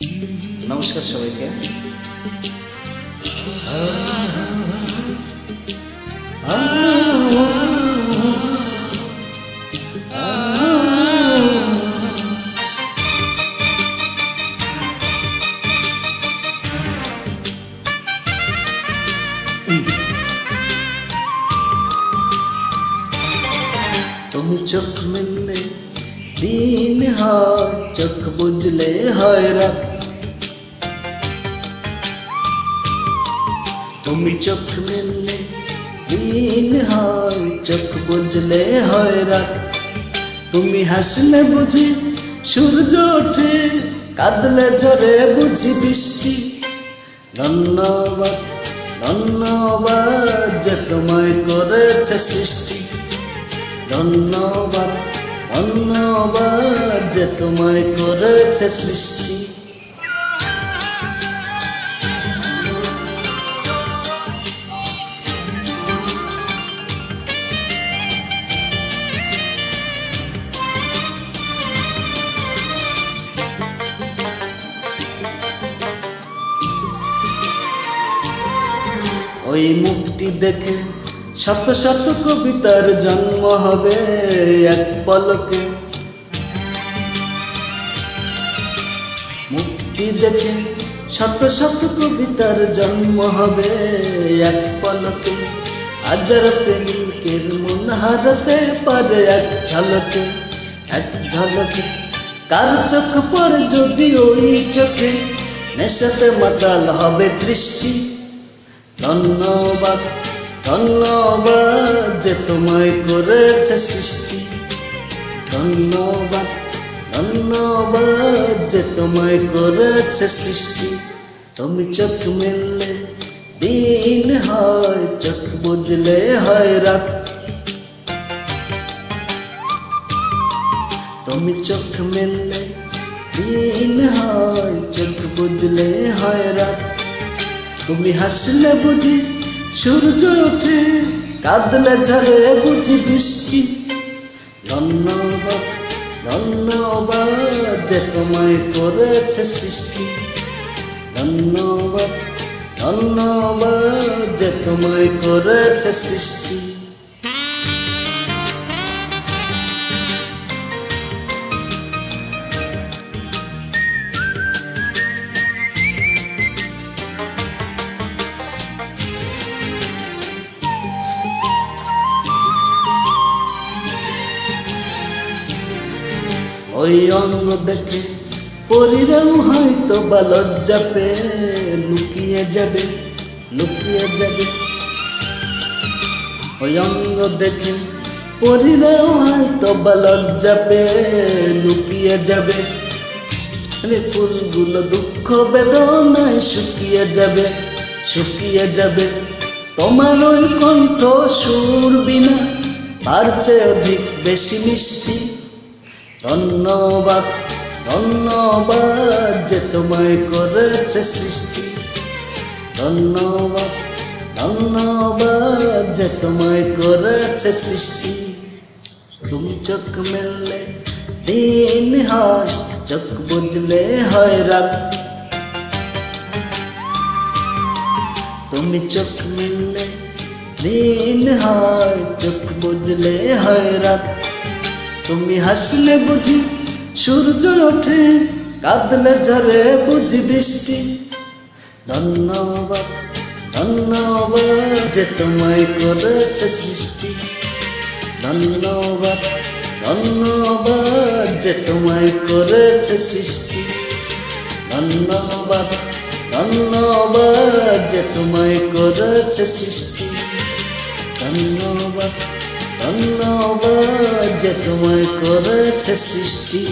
নমস্কার সবাইকে তুমি চোখ মিললে দিন হয় চোখ বুঝলে হয় তুমি চোখ মিললে দিন হয়, চোখ বুঝলে হয় রাত। তুমি হাসলে বুঝি, সূর্য ওঠে, কাঁদলে ঝরে বুঝি বৃষ্টি। ধন্যবাদ ধন্যবাদ যে তোমায় করেছে সৃষ্টি। ধন্যবাদ ধন্যবাদ যে তোমায় করেছে সৃষ্টি। ওই মুখটি দেখে শত শত কবিতার জন্ম হবে এক পলকে। মুক্তি দেখে শত শত কবিতার জন্ম হবে এক পলকে। হাজার প্রেমিকের মন হারাতে পারে এক ঝলকে এক ঝলকে। কার চোখ পড়ে যদি ওই চোখে? নেশাতে মাতাল হবে দৃষ্টি। ধন্যবাদ ধন্যবাদ যে তোমায় করেছে সৃষ্টি। ধন্যবাদ ধন্যবাদ যে তোমায় করেছে সৃষ্টি। তুমি চোখ মিললে দিন হয়, চোখ বুঝলে হয় রাত। তুমি চোখ মিললে দিন হয়, চোখ বুঝলে হয় রাত। তুমি হাসলে বুঝি সূর্য ওঠে, কাঁদলে ঝরে বুঝি বৃষ্টি। ধন্যবাদ ধন্যবাদ যে তোমায় করেছে সৃষ্টি। ধন্যবাদ ধন্যবাদ যে তোমায় করেছে সৃষ্টি। ওই অঙ্গ দেখে পরিরাও হয়তো বা লজ্জা লুকিয়ে যাবে লুকিয়ে যাবে। ওই অঙ্গ দেখে পরিরাও হয়তো বা লজ্জা লুকিয়ে যাবে। ফুলগুলো দুঃখ বেদনায় শুকিয়ে যাবে শুকিয়ে যাবে। তোমার ওই কণ্ঠ সুর বিনা পারছে অধিক বেশি মিষ্টি ধন্যবাদ ধন্যবাদ যে তোমায় করেছে সৃষ্টি। ধন্যবাদ ধন্যবাদ যে তোমায় করেছে সৃষ্টি। তুমি চোখ মেললে দিন হয়, চোখ বুঝলে হয় রাত। তুমি চোখ মেললে দিন হয়, চোখ বুঝলে হয় রাত। তুমি হাসলে বুঝি সূর্য ওঠে, কাঁদলে ঝরে বুঝি বৃষ্টি। ধন্যবাদ ধন্যবাদ যে তোমায় করেছে সৃষ্টি। ধন্যবাদ ধন্যবাদ যে তোমায় করেছে সৃষ্টি। ধন্যবাদ ধন্যবাদ যে তোমায় করেছে সৃষ্টি। ধন্যবাদ ধন্যবাদ যে তোমায় করেছে সৃষ্টি।